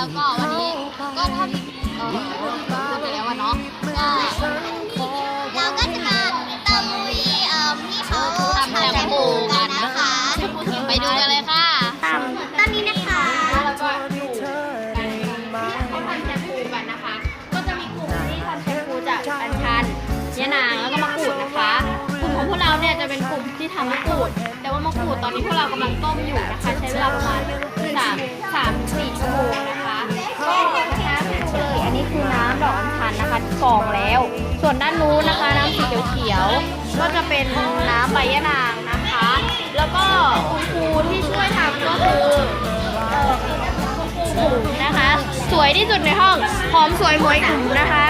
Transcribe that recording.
แล้วก็วันนี้ก็ถ้าเออพูดไปแล้วว่าเนาะเราก็จะมาตะลุยเอ่อที่เขาทำแชมพูกันนะคะไปดูกันเลยค่ะตอนนี้นะคะแล้วก็ทำแชมพูกันนะคะ ก็จะมีกลุ่มที่ทำแชมพูจากอัญชันยะนางแล้วก็มะกรูดนะคะกลุ่มของพวกเราเนี่ยจะเป็นกลุ่มที่ทำมะกรูด แต่ว่ามะกรูดตอนนี้พวกเรากำลังต้มอยู่นะคะ ใช้เวลาประมาณสามสามสี่ชั่วโมง กองแล้ว ส่วนด้านนู้นนะคะ น้ำสีเขียวๆก็จะเป็นน้ำใบยะนางนะคะ แล้วก็คุณครูที่ช่วยทำก็คือคุณครูบุ๋นะคะ สวยที่สุดในห้องหอมสวยหมวยถุงนะคะ